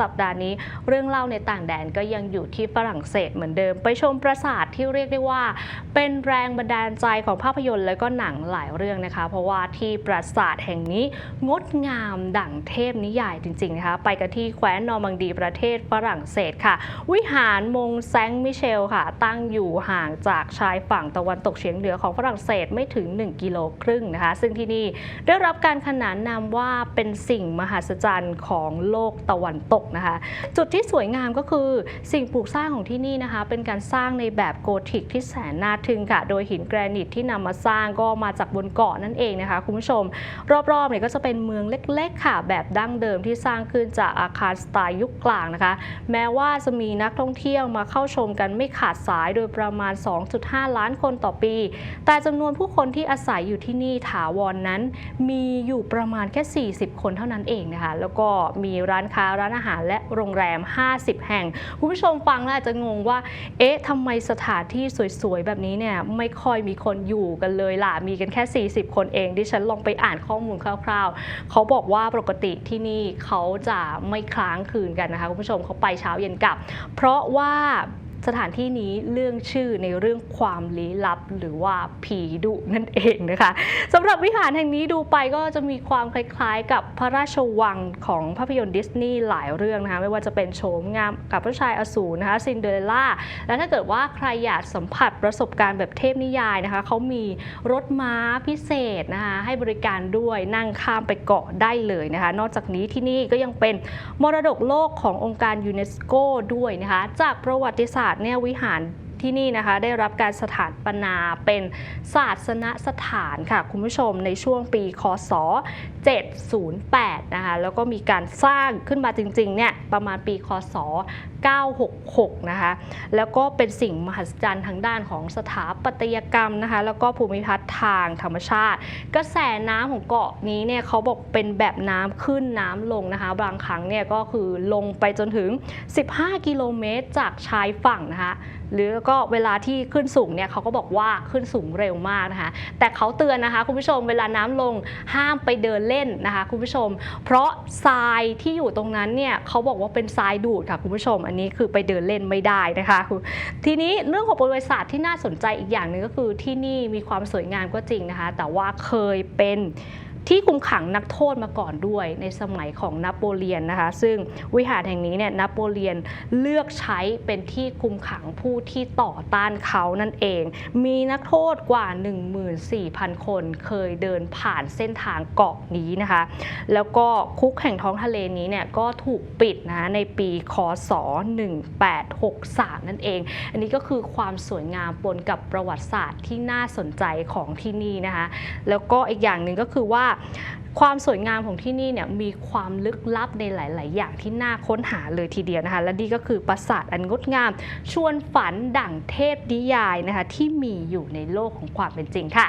สัปดาห์นี้เรื่องเล่าในต่างแดนก็ยังอยู่ที่ฝรั่งเศสเหมือนเดิม ไปชมปราสาทที่เรียกได้ว่า เป็นแรงบันดาลใจของภาพยนตร์และก็หนังหลายเรื่องนะคะ เพราะว่าที่ปราสาทแห่งนี้งดงามดั่งเทพนิยายจริงๆนะคะไปกันที่แคว้นนอร์มังดีประเทศฝรั่งเศสค่ะ วิหารมงแซงมิเชลค่ะ ตั้งอยู่ห่างจากชายฝั่งตะวันตกเฉียงเหนือของฝรั่งเศสไม่ถึง 1 กิโลครึ่งนะคะ ซึ่งที่นี่ได้รับการขนานนามว่าเป็นสิ่งมหัศจรรย์ของโลกตะวันตกนะคะ จุดที่สวยงามก็คือสิ่งปลูกสร้างของที่นี่นะคะ เป็นการสร้างในแบบโกธิกที่แสนน่าทึ่งค่ะ โดยหินแกรนิตที่นำมาสร้างก็มาจากบนเกาะนั่นเองนะคะ คุณผู้ชม รอบๆเนี่ยก็จะเป็นเมืองเล็ก ๆ ค่ะ แบบดั้งเดิมที่สร้างขึ้นจากอาคารสไตล์ยุคกลางนะคะ แม้ว่าจะมีนักท่องเที่ยวมาเข้าชมกันไม่ขาดสายโดยประมาณ 2.5 ล้านคนต่อปี แต่จำนวนผู้คนที่อาศัยอยู่ที่นี่ถาวรนนั้น มีอยู่ประมาณแค่ 40 คนเท่านั้นเองนะคะ แล้วก็มีร้านค้าร้านอาหารและโรงแรม 50 แห่ง คุณผู้ชมฟังแล้วอาจจะงงว่า เอ๊ะทำไมสถานที่สวยๆ แบบนี้เนี่ยไม่ค่อยมีคนอยู่กันเลยล่ะ มีกันแค่ 40 คนเองดิฉันลองไปอ่านข้อมูลคร่าวๆ เขาบอกว่าปกติที่นี่เขาจะไม่ค้างคืนกันนะคะคุณผู้ชมเขาไปเช้าเย็นกลับ เพราะว่า สถานที่นี้เรื่องชื่อในเรื่องความลี้ลับหรือว่าผีดุนั่นเองนะคะสำหรับวิหารแห่งนี้ดูไปก็จะมีความคล้ายๆ กับพระราชวังของภาพยนตร์ดิสนีย์หลายเรื่องนะคะไม่ว่าจะเป็นโฉมงามกับผู้ชายอสูรนะคะซินเดอเรลล่าและถ้าเกิดว่าใครอยากสัมผัสประสบการณ์แบบเทพนิยายนะคะเขามีรถม้าพิเศษนะคะให้บริการด้วยนั่งข้ามไปเกาะได้เลยนะคะนอกจากนี้ที่นี่ก็ยังเป็นมรดกโลกขององค์การยูเนสโกด้วยนะคะจากประวัติศาสตร์เนี่ยวิหาร ที่นี่นะคะได้รับการสถานปนาเป็นศาสนสถานค่ะคุณผู้ชมในช่วงปีคศ 708 นะคะแล้วก็มีการสร้างขึ้นมาจริงๆเนี่ยประมาณปีคศ 966 นะคะแล้วก็เป็นสิ่งมหัศจรรย์ทางด้านของสถาปัตยกรรมนะคะแล้วก็ภูมิทัศน์ทางธรรมชาติ กระแสน้ำของเกาะนี้เนี่ยเขาบอกเป็นแบบน้ำขึ้นน้ำลงนะคะ บางครั้งเนี่ยก็คือลงไปจนถึง 15 กิโลเมตรจากชายฝั่งนะคะหรือก็เวลาที่ขึ้นสูงเนี่ยเขาก็บอกว่าขึ้นสูงเร็วมากนะคะ แต่เขาเตือนนะคะคุณผู้ชมเวลาน้ำลงห้ามไปเดินเล่นนะคะคุณผู้ชม เพราะทรายที่อยู่ตรงนั้นเนี่ยเขาบอกว่าเป็นทรายดูดค่ะคุณผู้ชม อันนี้คือไปเดินเล่นไม่ได้นะคะคุณทีนี้เรื่องของประวัติศาสตร์ที่น่าสนใจอีกอย่างหนึ่งก็คือที่นี่มีความสวยงามก็จริงนะคะ แต่ว่าเคยเป็น ที่คุมขังนักโทษมาก่อนด้วยในสมัยของนโปเลียนนะคะ ซึ่งวิหารแห่งนี้เนี่ยนโปเลียนเลือกใช้เป็นที่คุมขังผู้ที่ต่อต้านเขานั่นเอง มีนักโทษกว่า 14,000 คนเคยเดินผ่านเส้นทางเกาะนี้นะคะ แล้วก็คุกแห่งท้องทะเลนี้เนี่ยก็ถูกปิดนะในปีคศ 1863 นั่นเอง อันนี้ก็คือความสวยงามปนกับประวัติศาสตร์ที่น่าสนใจของที่นี่นะคะ แล้วก็อีกอย่างหนึ่งก็คือว่าความสวยงามของที่นี่เนี่ยมีความลึกลับในหลาย ๆ อย่างที่น่าค้นหาเลยทีเดียวนะคะ และนี่ก็คือปราสาทอันงดงาม ชวนฝันดั่งเทพนิยายนะคะที่มีอยู่ในโลกของความเป็นจริงค่ะ